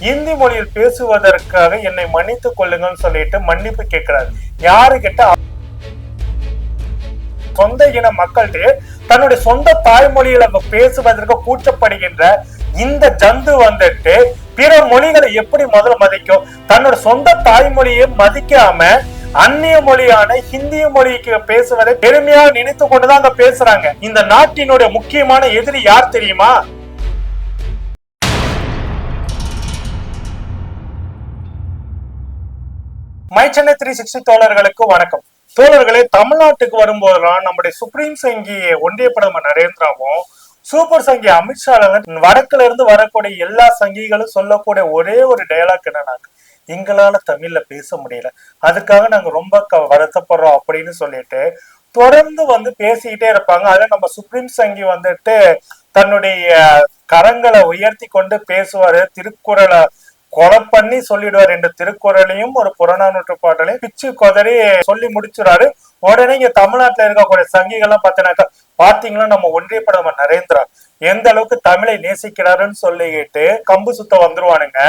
இந்தி மொழியில் பேசுவதற்காக என்னை மன்னித்துக் கொள்ளுங்கன்னு சொல்லிட்டு மன்னிப்பு கேட்கிறாரு. யாரு கிட்ட சொந்த இன மக்கள்கிட்ட தன்னுடைய சொந்த தாய்மொழியில பேசுவதற்கு கூச்சப்படுகின்ற இந்த ஜந்து வந்துட்டு பிற மொழிகளை எப்படி முதல்ல மதிக்கும்? தன்னோட சொந்த தாய்மொழியை மதிக்காம அந்நிய மொழியான ஹிந்திய மொழிக்கு பேசுவதை பெருமையாக நினைத்து கொண்டுதான் அங்க பேசுறாங்க. இந்த நாட்டினுடைய முக்கியமான எதிரி யார் தெரியுமா? மை சென்னை த்ரீ சிக்ஸ்டி தோழர்களுக்கு வணக்கம். தோழர்களே தமிழ்நாட்டுக்கு வரும்போதெல்லாம் நம்முடைய சுப்ரீம் சங்கி ஒன்றிய பிரதமர் நரேந்திராவும் சூப்பர் சங்கி அமித்ஷால வடக்குல இருந்து வரக்கூடிய எல்லா சங்கிகளும் சொல்லக்கூடிய ஒரே ஒரு டயலாக் என்னன்னாக்க எங்களால தமிழ்ல பேச முடியல. அதுக்காக நாங்க ரொம்ப க- வருத்தப்படுறோம் அப்படின்னு சொல்லிட்டு தொடர்ந்து வந்து பேசிக்கிட்டே இருப்பாங்க. அதுல நம்ம சுப்ரீம் சங்கி வந்துட்டு தன்னுடைய கரங்களை உயர்த்தி கொண்டு பேசுவாரு. திருக்குறளை கொலை பண்ணி சொல்லிடுவார். என்ற திருக்குறளையும் ஒரு புறநானூற்று பாடலையும் பிச்சு கொதறி சொல்லி முடிச்சுறாரு உடனே இங்க தமிழ்நாட்டுல இருக்கக்கூடிய சங்கிகள்லாம் பார்த்தீங்கன்னாக்கா பாத்தீங்களா நம்ம ஒன்றிய பிரதமர் நரேந்திரா? எந்த அளவுக்கு தமிழை நேசிக்கிறாருன்னு சொல்லிக்கிட்டு கம்பு சுத்த வந்துருவானுங்க.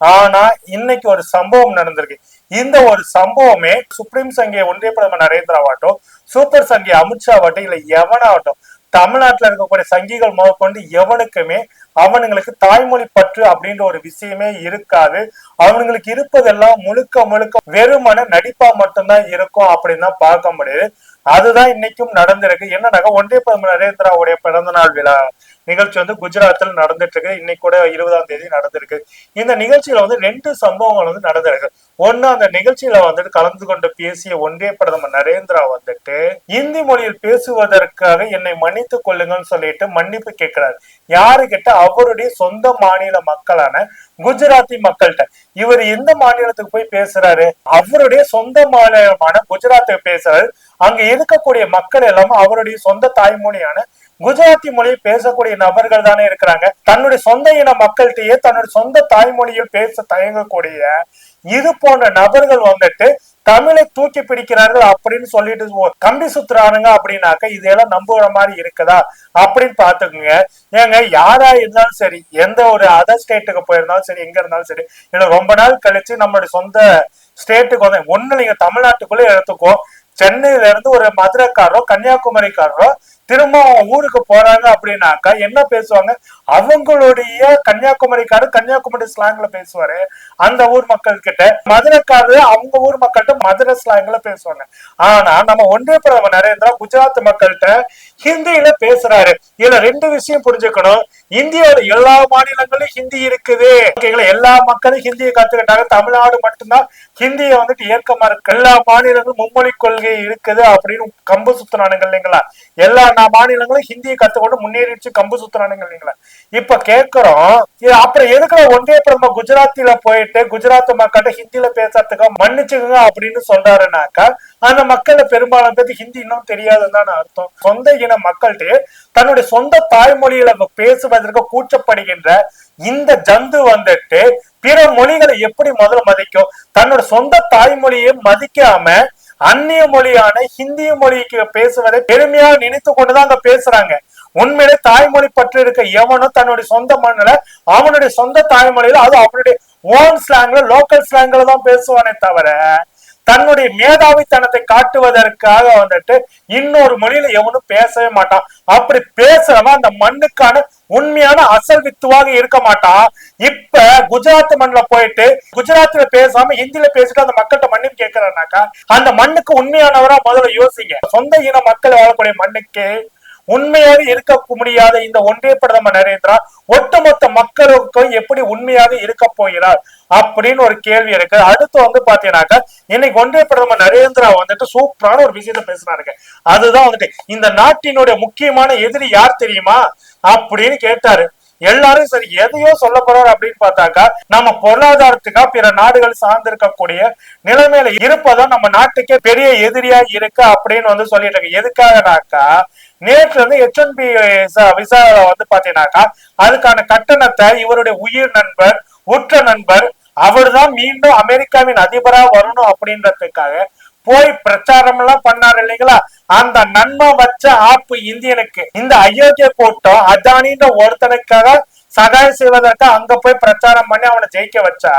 ஆனா இன்னைக்கு ஒரு சம்பவம் நடந்திருக்கு. இந்த ஒரு சம்பவமே சுப்ரீம் சங்கிய ஒன்றிய பிரதமர் நரேந்திராவாட்டும் சூப்பர் சங்கி அமித்ஷாவாட்டும் இல்ல எவனாகட்டும் தமிழ்நாட்டுல இருக்கக்கூடிய சங்கிகள் முதற்கொண்டு எவனுக்குமே அவனுங்களுக்கு தாய்மொழி பற்று அப்படின்ற ஒரு விஷயமே இருக்காது. அவனுங்களுக்கு இருப்பதெல்லாம் முழுக்க முழுக்க வெறுமன நடிப்பா மட்டும்தான் இருக்கும் அப்படின்னு தான் பார்க்க முடியுது. அதுதான் இன்னைக்கும் நடந்திருக்கு. என்னன்னாக்க ஒன்றிய பிரதமர் நரேந்திராவுடைய பிறந்த நாள் விழா. நிகழ்ச்சி வந்து குஜராத்தில் நடந்துட்டு இருக்கு இன்னைக்கு கூட இருபதாம் தேதி நடந்திருக்கு. இந்த நிகழ்ச்சியில வந்து ரெண்டு சம்பவங்கள் வந்து நடந்திருக்கு. ஒண்ணு அந்த நிகழ்ச்சியில வந்துட்டு கலந்து கொண்டு பேசிய ஒன்றிய பிரதமர் நரேந்திரா வந்துட்டு இந்தி மொழியில் பேசுவதற்காக என்னை மன்னித்துக் கொள்ளுங்கன்னு சொல்லிட்டு மன்னிப்பு கேட்கிறாரு. யாரு கிட்ட அவருடைய சொந்த மாநில மக்களான குஜராத்தி மக்கள்கிட்ட. இவர் எந்த மாநிலத்துக்கு போய் பேசுறாரு? அவருடைய சொந்த மாநிலமான குஜராத்துக்கு பேசுறாரு. அங்க இருக்கக்கூடிய மக்கள் எல்லாமே அவருடைய சொந்த தாய்மொழியான குஜராத்தி மொழியில் பேசக்கூடிய நபர்கள் தானே இருக்கிறாங்க. தன்னுடைய சொந்த இன மக்கள்கிட்டயே தன்னுடைய சொந்த தாய்மொழியில் பேச தயங்கக்கூடிய இது போன்ற நபர்கள் வந்துட்டு தமிழை தூக்கி பிடிக்கிறார்கள் அப்படின்னு சொல்லிட்டு கம்பி சுத்துறானுங்க அப்படின்னாக்க இதெல்லாம் நம்புற மாதிரி இருக்குதா? அப்படின்னு பாத்துக்குங்க ஏங்க யாரா இருந்தாலும் சரி எந்த ஒரு அதர் ஸ்டேட்டுக்கு போயிருந்தாலும் சரி எங்க இருந்தாலும் சரி இல்ல ரொம்ப நாள் கழிச்சு நம்மளுடைய சொந்த ஸ்டேட்டுக்கு வந்து ஒண்ணு நீங்க தமிழ்நாட்டுக்குள்ளே எடுத்துக்கோ சென்னையில இருந்து ஒரு மதுரைக்காரரோ கன்னியாகுமரிக்காரரோ திரும்பவும் அவங்க ஊருக்கு போறாங்க அப்படின்னாக்கா என்ன பேசுவாங்க? அவங்களுடைய கன்னியாகுமரிக்காரர் கன்னியாகுமரி ஸ்லாங்ல பேசுவாரு. அந்த ஊர் மக்கள் கிட்ட மதுரைக்காரரு அவங்க ஊர் மக்கள்கிட்ட மதுரை ஸ்லாங்ல பேசுவாங்க. ஆனா நம்ம ஒன்றிய பிரதமர் நரேந்திரா குஜராத் மக்கள்கிட்ட ஹிந்தியில பேசுறாரு. இதுல ரெண்டு விஷயம் புரிஞ்சுக்கணும். இந்தியாவோட எல்லா மாநிலங்களிலும் ஹிந்தி இருக்குது. ஓகேங்களா? எல்லா மக்களும் ஹிந்தியை கத்துக்கிட்டாங்க. தமிழ்நாடு மட்டும்தான் ஹிந்தியை வந்துட்டு ஏற்கமா இருக்கு. எல்லா மாநிலங்களும் மும்மொழி கொள்கை இருக்குது அப்படின்னு கம்பு சுத்தினானுங்க இல்லைங்களா? எல்லா எல்லா மாநிலங்களும் ஹிந்தியை கத்துக்கொண்டு முன்னேறிச்சு கம்பு சுத்துறானுங்க இல்லைங்களா இப்ப கேக்குறோம் அப்புறம் எதுக்கு ஒன்றே பிரம்ம குஜராத்தில போயிட்டு குஜராத் மக்கள்கிட்ட ஹிந்தியில பேசுறதுக்கு மன்னிச்சுக்கோங்க அப்படின்னு சொல்றாருனாக்கா அந்த மக்கள்ல பெரும்பாலும் பேருக்கு ஹிந்தி இன்னும் தெரியாதுன்னு அர்த்தம். சொந்த இன மக்கள்கிட்ட தன்னுடைய சொந்த தாய்மொழியில பேசுவதற்கு கூச்சப்படுகின்ற இந்த ஜந்து வந்துட்டு பிற மொழிகளை எப்படி முதல்ல மதிக்கும்? தன்னோட சொந்த தாய்மொழியை மதிக்காம அந்நிய மொழியான ஹிந்திய மொழிக்கு பேசுவதை பெருமையாக நினைத்து கொண்டுதான் அங்க பேசுறாங்க. உண்மையிலே தாய்மொழி பற்றி இருக்க எவனும் தன்னுடைய சொந்த மண்ணுல அவனுடைய சொந்த தாய்மொழியில அது அவனுடைய ஓன் ஸ்லாங்ல லோக்கல் ஸ்லாங்ல தான் பேசுவானே தவிர தன்னுடைய மேதாவித்தனத்தை காட்டுவதற்காக வந்துட்டு இன்னொரு மொழியில எவனும் பேசவே மாட்டான். அப்படி பேசுறவன் அந்த மண்ணுக்கான உண்மையான அசல் வித்துவாக இருக்க மாட்டான் இப்ப குஜராத் மண்ணுல போயிட்டு குஜராத்ல பேசாம ஹிந்தில பேசிட்டு அந்த மக்கள்கிட்ட மன்னிப்பு கேட்கிறாருனாக்கா அந்த மண்ணுக்கு உண்மையானவரா முதல்ல யோசிங்க. சொந்த இன மக்கள் வாழக்கூடிய மண்ணுக்கு உண்மையாக இருக்க முடியாத இந்த ஒன்றிய பிரதமர் நரேந்திரா ஒட்டுமொத்த மக்களுக்கும் எப்படி உண்மையாக இருக்க போகிறார் அப்படின்னு ஒரு கேள்வி இருக்கு. அடுத்து வந்து பாத்தீங்கன்னாக்கா இன்னைக்கு ஒன்றிய பிரதமர் நரேந்திரா வந்துட்டு சூப்பரான ஒரு விஷயத்த பேசினாருங்க. அதுதான் வந்துட்டு இந்த நாட்டினுடைய முக்கியமான எதிரி யார் தெரியுமா? அப்படின்னு கேட்டாரு. எல்லாரும் சரி எதையோ சொல்ல போறாரு அப்படின்னு பார்த்தாக்கா நம்ம பொருளாதாரத்துக்கா பிற நாடுகள் சார்ந்திருக்கக்கூடிய நிலைமையில இருப்பதான் நம்ம நாட்டுக்கே பெரிய எதிரியா இருக்கு அப்படின்னு வந்து சொல்லிட்டு இருக்கு எதுக்காகனாக்கா நேற்று வந்து ஹெச் ஒன் பி விசா வந்து பாத்தீங்கன்னாக்கா அதுக்கான கட்டணத்தை இவருடைய உயிர் நண்பர் உற்ற நண்பர் அவர் தான் மீண்டும் அமெரிக்காவின் அதிபரா வரணும் அப்படின்றதுக்காக போய் பிரச்சாரம் எல்லாம் பண்ணாரு இல்லைங்களா? அந்த நன்மை வச்ச ஆப்பு இந்தியனுக்கு. இந்த அயோக்கிய கூட்டம் அதானின்ற ஒருத்தனுக்காக சகாயம் செய்வதற்கு அங்க போய் பிரச்சாரம் பண்ணி அவனை ஜெயிக்க வச்சா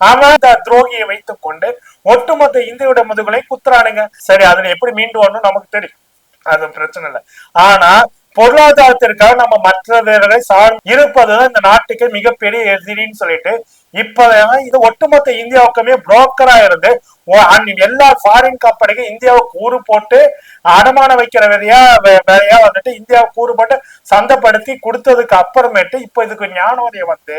அவன் அந்த துரோகியை வைத்துக் கொண்டு ஒட்டுமொத்த இந்தியோட முதுகுலை குத்துறானுங்க. சரி அதுல எப்படி மீண்டு வரணும் நமக்கு தெரியும். அது பிரச்சனை இல்லை. ஆனா பொருளாதாரத்திற்காக நம்ம மற்றவர்களை சார் இருப்பதுதான் இந்த நாட்டுக்கு மிகப்பெரிய எதிரின்னு சொல்லிட்டு இப்ப இது ஒட்டுமொத்த இந்தியாவுக்குமே புரோக்கரா இருந்து எல்லா ஃபாரின் கம்பெனிக்கும் இந்தியாவுக்கு கூறு போட்டு அடமானம் வைக்கிற வேலையா வே- வேலையா வந்துட்டு இந்தியாவுக்கு கூறு போட்டு சந்தைப்படுத்தி கொடுத்ததுக்கு அப்புறமேட்டு இப்ப இதுக்கு ஞானோதயம் வந்து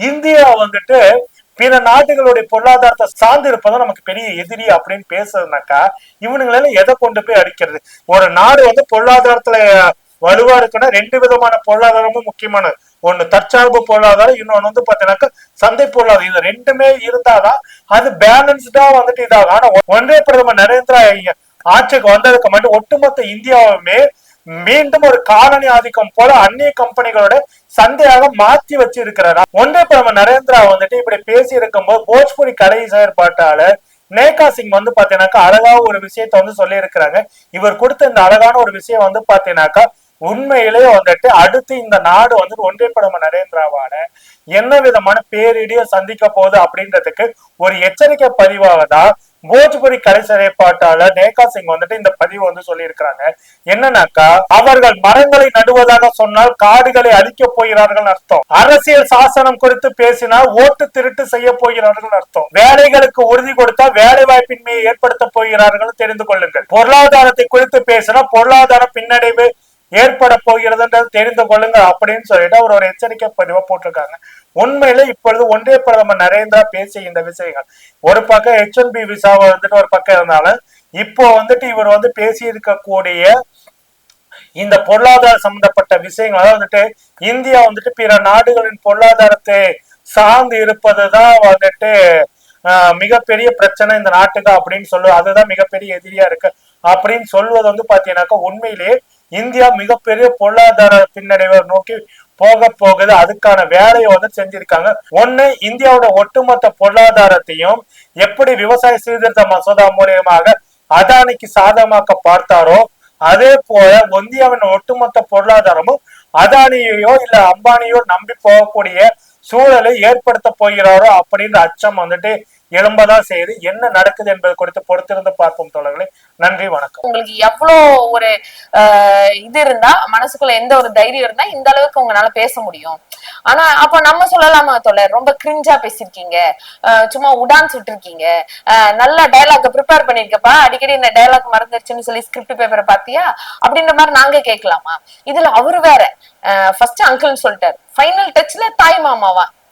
இந்தியா வந்துட்டு பிற நாடுகளுடைய பொருளாதாரத்தை சார்ந்து இருப்பதும் நமக்கு பெரிய எதிரி அப்படின்னு பேசுறதுனாக்கா இவனுங்களெல்லாம் எதை கொண்டு போய் அடிக்கிறது? ஒரு நாடு வந்து பொருளாதாரத்துல வலுவா இருக்குன்னா ரெண்டு விதமான பொருளாதாரமும் முக்கியமானது. ஒண்ணு தற்சார்பு பொருளாதாரம் இன்னொன்னு வந்து பாத்தீங்கன்னாக்கா சந்தை பொருளாதாரம். இது ரெண்டுமே இருந்தாதான் அது பேலன்ஸ்டா வந்துட்டு இதாகும். ஆனா ஒன்றே பிரதமர் நரேந்திரா ஆட்சிக்கு வந்ததுக்கு மட்டும் ஒட்டுமொத்த இந்தியாவுமே மீண்டும் ஒரு காலனி ஆதிக்கம் போல அந்நிய கம்பெனிகளோட சந்தையாக மாத்தி வச்சிருக்கிறாரா. ஒன்றே பிரதமர் நரேந்திரா வந்துட்டு இப்படி பேசி இருக்கும்போது போஜ்புரி கலை செயற்பாட்டாளர் நேகா சிங் வந்து பாத்தீங்கன்னாக்கா அழகா ஒரு விஷயத்த வந்து சொல்லி இருக்கிறாங்க இவர் கொடுத்த இந்த அழகான ஒரு விஷயம் வந்து பாத்தீங்கன்னாக்கா உண்மையிலேயே வந்துட்டு அடுத்து இந்த நாடு வந்துட்டு ஒன்றிய பிரதமர் நரேந்திராவால என்ன விதமான பேரிடிய சந்திக்க போகுது அப்படின்றதுக்கு ஒரு எச்சரிக்கை பதிவாக தான் போஜ்புரி கலை செயற்பாட்டாளர் நேகா சிங் வந்துட்டு இந்த பதிவு வந்து சொல்லியிருக்கிறாங்க. என்னன்னாக்கா அவர்கள் மரங்களை நடுவதாக சொன்னால் காடுகளை அழிக்க போகிறார்கள் அர்த்தம். அரசியல் சாசனம் குறித்து பேசினால் ஓட்டு திருட்டு செய்ய போகிறார்கள் அர்த்தம். வேலைகளுக்கு உறுதி கொடுத்தா வேலை வாய்ப்பின்மையை ஏற்படுத்த போகிறார்கள் தெரிந்து கொள்ளுங்கள். பொருளாதாரத்தை குறித்து பேசினா பொருளாதார பின்னடைவு ஏற்பட போகிறதுன்றது தெரிந்து கொள்ளுங்க அப்படின்னு சொல்லிட்டு அவர் ஒரு எச்சரிக்கை பதிவை போட்டிருக்காங்க. உண்மையில இப்பொழுது ஒன்றிய பிரதமர் நரேந்திரா பேசிய இந்த விஷயங்கள். ஒரு பக்கம் ஹெச் ஒன் பி விசாவை வந்துட்டு ஒரு பக்கம் இருந்தாலும் இப்போ வந்துட்டு இவர் வந்து பேசியிருக்கக்கூடிய இந்த பொருளாதார சம்பந்தப்பட்ட விஷயங்கள் வந்துட்டு இந்தியா வந்துட்டு பிற நாடுகளின் பொருளாதாரத்தை சார்ந்து இருப்பதுதான் வந்துட்டு ஆஹ், மிகப்பெரிய பிரச்சனை இந்த நாட்டுக்கு அப்படின்னு சொல்லு அதுதான் மிகப்பெரிய எதிரியா இருக்கு. அப்படின்னு சொல்வது வந்து பாத்தீங்கன்னாக்கா உண்மையிலேயே இந்தியா மிகப்பெரிய பொருளாதார பின்னடைவை நோக்கி போக போகுது. அதுக்கான வேலையை வந்து செஞ்சிருக்காங்க. ஒண்ணு இந்தியாவோட ஒட்டுமொத்த பொருளாதாரத்தையும் எப்படி விவசாய சீர்திருத்த மசோதா மூலியமாக அதானிக்கு சாதகமாக்க பார்த்தாரோ அதே போல இந்தியாவின் ஒட்டுமொத்த பொருளாதாரமும் அதானியையோ இல்ல அம்பானியோ நம்பி போகக்கூடிய சூழலை ஏற்படுத்த போகிறாரோ அப்படின்ற அச்சம் வந்துட்டு எழும்பதா செய்யுது என்ன நடக்குது என்பது குறித்து பொறுத்திருந்து பார்ப்போம் தோழர்களே. நன்றி வணக்கம். உங்களுக்கு எவ்வளோ ஒரு ஆஹ், இது இருந்தா மனசுக்குள்ள எந்த ஒரு தைரியம் இருந்தா இந்த அளவுக்கு உங்களால பேச முடியும். ஆனா அப்ப நம்ம சொல்லலாமா தோழர்? ரொம்ப கிரிஞ்சா பேசிருக்கீங்க. சும்மா உடான் சுட்டிருக்கீங்க ஆஹ், நல்ல டயலாக் ப்ரிப்பேர் பண்ணிருக்கப்பா அடிக்கடி இந்த டயலாக் மறந்துருச்சுன்னு சொல்லி ஸ்கிரிப்ட் பேப்பரை பாத்தியா அப்படின்ற மாதிரி நாங்க கேட்கலாமா? இதுல அவரு வேற. ஃபர்ஸ்ட் அங்கிள்னு சொல்லிட்டாரு. ஃபைனல் டச்ல தாய் மாமாவா?